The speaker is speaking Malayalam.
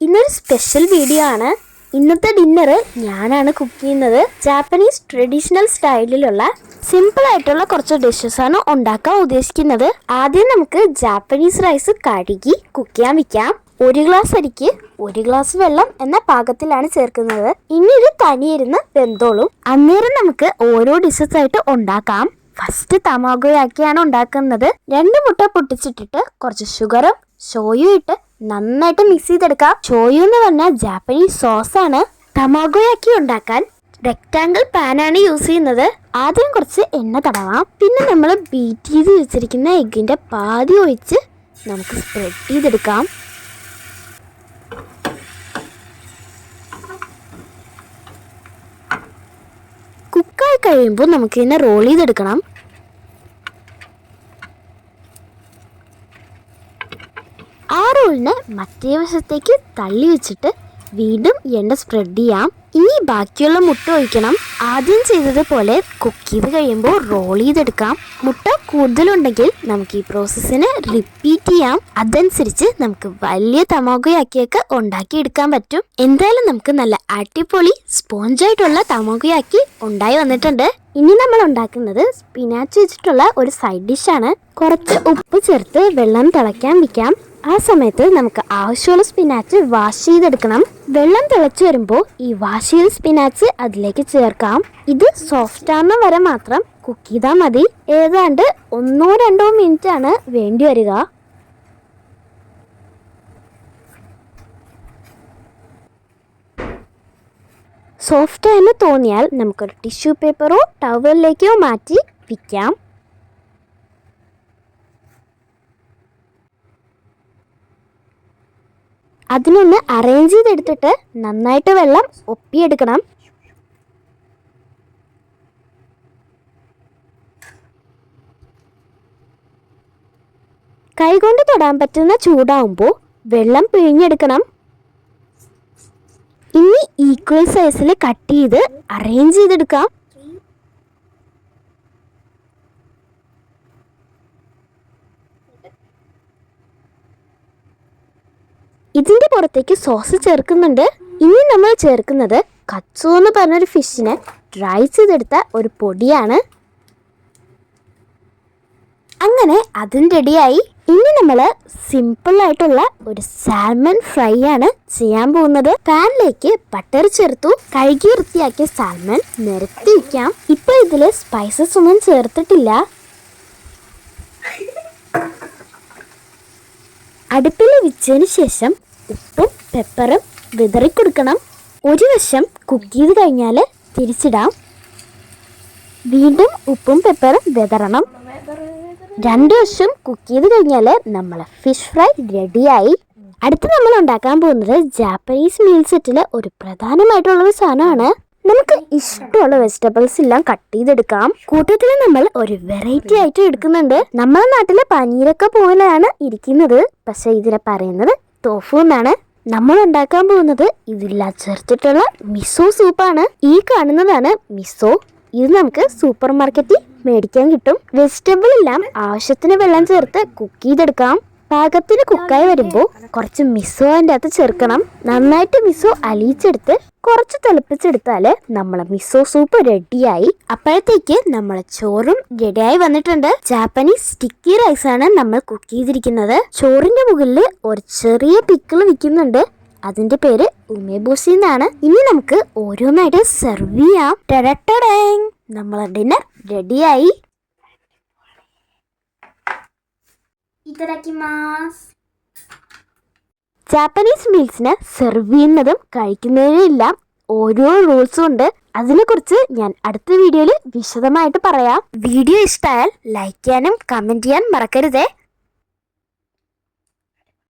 ഇന്നൊരു സ്പെഷ്യൽ വീഡിയോ ആണ്. ഇന്നത്തെ ഡിന്നർ ഞാനാണ് കുക്ക് ചെയ്യുന്നത്. ജാപ്പനീസ് ട്രഡീഷണൽ സ്റ്റൈലിലുള്ള സിമ്പിൾ ആയിട്ടുള്ള കുറച്ച് ഡിഷസ് ആണ് ഉണ്ടാക്കാൻ ഉദ്ദേശിക്കുന്നത്. ആദ്യം നമുക്ക് ജാപ്പനീസ് റൈസ് കഴുകി കുക്ക് ചെയ്യാൻ വെക്കാം. ഒരു ഗ്ലാസ് അരിക്ക് ഒരു ഗ്ലാസ് വെള്ളം എന്ന പാകത്തിലാണ് ചേർക്കുന്നത്. ഇനി ഇത് തനിയിരുന്ന് വെന്തോളും. അന്നേരം നമുക്ക് ഓരോ ഡിഷസ് ആയിട്ട് ഉണ്ടാക്കാം. ഫസ്റ്റ് തമാഗോയാക്കിയാണ് ഉണ്ടാക്കുന്നത്. രണ്ട് മുട്ട പൊട്ടിച്ചിട്ടിട്ട് കുറച്ച് ഷുഗറും ഷോയും ഇട്ട് നന്നായിട്ട് മിക്സ് ചെയ്തെടുക്കാം. ഷോയു എന്ന് പറഞ്ഞാൽ ജാപ്പനീസ് സോസ് ആണ്. തമാഗോയാക്കി ഉണ്ടാക്കാൻ റെക്റ്റാങ്കിൾ പാനാണ് യൂസ് ചെയ്യുന്നത്. ആദ്യം കുറച്ച് എണ്ണ തടവാം. പിന്നെ നമ്മൾ ബീറ്റ് ചെയ്ത് വെച്ചിരിക്കുന്ന എഗ്ഗിന്റെ പാതി ഒഴിച്ച് നമുക്ക് സ്പ്രെഡ് ചെയ്തെടുക്കാം കുക്കായി കഴിയുമ്പോൾ നമുക്ക് ഇതിനെ റോൾ ചെയ്തെടുക്കണം. ആ റോളിനെ മറ്റേ വശത്തേക്ക് തള്ളി വെച്ചിട്ട് വീണ്ടും എണ്ണ സ്പ്രെഡ് ചെയ്യാം. ഇനി ബാക്കിയുള്ള മുട്ട ഒഴിക്കണം. ആദ്യം ചെയ്തതുപോലെ കുക്ക് ചെയ്ത് കഴിയുമ്പോൾ റോൾ ചെയ്തെടുക്കാം. മുട്ട കൂടുതലുണ്ടെങ്കിൽ നമുക്ക് ഈ പ്രോസസ്സിന് റിപ്പീറ്റ് ചെയ്യാം. അതനുസരിച്ച് നമുക്ക് വലിയ തമാകയാക്കിയൊക്കെ ഉണ്ടാക്കിയെടുക്കാൻ പറ്റും. എന്തായാലും നമുക്ക് നല്ല അടിപൊളി സ്പോഞ്ചായിട്ടുള്ള തമോഗയാക്കി ഉണ്ടായി വന്നിട്ടുണ്ട്. ഇനി നമ്മൾ ഉണ്ടാക്കുന്നത് സ്പിനാച്ച് വെച്ചിട്ടുള്ള ഒരു സൈഡ് ഡിഷാണ് കുറച്ച് ഉപ്പ് ചേർത്ത് വെള്ളം തിളയ്ക്കാൻ വെക്കാം. ആ സമയത്ത് നമുക്ക് ആവശ്യമുള്ള സ്പിനാച്ച് വാഷ് ചെയ്തെടുക്കണം. വെള്ളം തിളച്ചു വരുമ്പോൾ ഈ വാഷ് ചെയ്ത സ്പിനാച്ച് അതിലേക്ക് ചേർക്കാം. ഇത് സോഫ്റ്റ് ആവുന്ന വരെ മാത്രം കുക്ക് ചെയ്താൽ മതി. ഏതാണ്ട് ഒന്നോ രണ്ടോ മിനിറ്റ് ആണ് വേണ്ടി വരിക. സോഫ്റ്റ് ആയെന്ന് തോന്നിയാൽ നമുക്കൊരു ടിഷ്യൂ പേപ്പറോ ടവലിലേക്കോ മാറ്റി വിൽക്കാം അതിനൊന്ന് അറേഞ്ച് ചെയ്തെടുത്തിട്ട് നന്നായിട്ട് വെള്ളം ഒപ്പിയെടുക്കണം. കൈകൊണ്ട് തൊടാൻ പറ്റുന്ന ചൂടാവുമ്പോൾ വെള്ളം പിഴിഞ്ഞെടുക്കണം. ഇനി ഈക്വൽ സൈസിൽ കട്ട് ചെയ്ത് അറേഞ്ച് ചെയ്തെടുക്കാം. ഇതിന്റെ പുറത്തേക്ക് സോസ് ചേർക്കുന്നുണ്ട്. ഇനി നമ്മൾ ചേർക്കുന്നത് കച്ചു എന്ന് പറഞ്ഞൊരു ഫിഷിനെ ഡ്രൈ ചെയ്തെടുത്ത ഒരു പൊടിയാണ്. അങ്ങനെ അതും റെഡിയായി ഇനി നമ്മൾ സിമ്പിൾ ആയിട്ടുള്ള ഒരു സാൽമൺ ഫ്രൈ ആണ് ചെയ്യാൻ പോകുന്നത്. പാനിലേക്ക് ബട്ടർ ചേർത്തു. കഴുകി വൃത്തിയാക്കിയ സാൽമൺ നിരത്തി വയ്ക്കാം ഇപ്പോൾ ഇതിൽ സ്പൈസസ് ഒന്നും ചേർത്തിട്ടില്ല. അടുപ്പിൽ വെച്ചതിന് ശേഷം ഉപ്പും പെപ്പറും വിതറി കൊടുക്കണം ഒരു വശം കുക്ക് ചെയ്ത് കഴിഞ്ഞാൽ തിരിച്ചിടാം. വീണ്ടും ഉപ്പും പെപ്പറും വിതറണം. രണ്ട് വശം കുക്ക് ചെയ്ത് കഴിഞ്ഞാൽ നമ്മളെ ഫിഷ് ഫ്രൈ റെഡിയായി. അടുത്ത് നമ്മൾ ഉണ്ടാക്കാൻ പോകുന്നത് ജാപ്പനീസ് മീൽ സെറ്റിലെ ഒരു പ്രധാനമായിട്ടുള്ള ഒരു സാധനമാണ്. നമുക്ക് ഇഷ്ടമുള്ള വെജിറ്റബിൾസ് എല്ലാം കട്ട് ചെയ്തെടുക്കാം. കൂട്ടത്തിൽ നമ്മൾ ഒരു വെറൈറ്റി ആയിട്ട് എടുക്കുന്നുണ്ട്. നമ്മുടെ നാട്ടിലെ പനീരൊക്കെ പോലെയാണ് ഇരിക്കുന്നത്. പക്ഷെ ഇതിനെ പറയുന്നത് തോഫു എന്നാണ് നമ്മൾ ഉണ്ടാക്കാൻ പോകുന്നത് ഇതില്ല ചേർത്തിട്ടുള്ള മിസോ സൂപ്പാണ് ഈ കാണുന്നതാണ് മിസോ ഇത് നമുക്ക് സൂപ്പർ മാർക്കറ്റിൽ മേടിക്കാൻ കിട്ടും. വെജിറ്റബിൾ എല്ലാം ആവശ്യത്തിന് വെള്ളം ചേർത്ത് കുക്ക് ചെയ്തെടുക്കാം. പാകത്തിന് കുക്കായി വരുമ്പോൾ കുറച്ച് മിസോ അതിന്റെ അകത്ത് ചേർക്കണം. നന്നായിട്ട് മിസോ അലിയിച്ചെടുത്ത് കുറച്ച് തിളപ്പിച്ചെടുത്താൽ നമ്മളെ മിസോ സൂപ്പ് റെഡിയായി അപ്പോഴത്തേക്ക് നമ്മളെ ചോറും റെഡിയായി വന്നിട്ടുണ്ട്. ജാപ്പനീസ് സ്റ്റിക്കി റൈസ് ആണ് നമ്മൾ കുക്ക് ചെയ്തിരിക്കുന്നത്. ചോറിന്റെ മുകളിൽ ഒരു ചെറിയ പിക്കിൾ വിൽക്കുന്നുണ്ട് അതിന്റെ പേര് ഉമേബൂസി എന്നാണ്. ഇനി നമുക്ക് ഓരോന്നായിട്ട് സെർവ് ചെയ്യാം. നമ്മളെ ഡിന്നർ റെഡിയായി ഇതടക്കിമാസ് ജാപ്പനീസ് മീൽസിന് സെർവ് ചെയ്യുന്നതും കഴിക്കുന്നതിനും എല്ലാം ഓരോ റൂൾസും ഉണ്ട്. അതിനെക്കുറിച്ച് ഞാൻ അടുത്ത വീഡിയോയിൽ വിശദമായിട്ട് പറയാം. വീഡിയോ ഇഷ്ടമായാൽ ലൈക്ക് ചെയ്യാനും കമന്റ് ചെയ്യാൻ മറക്കരുതേ.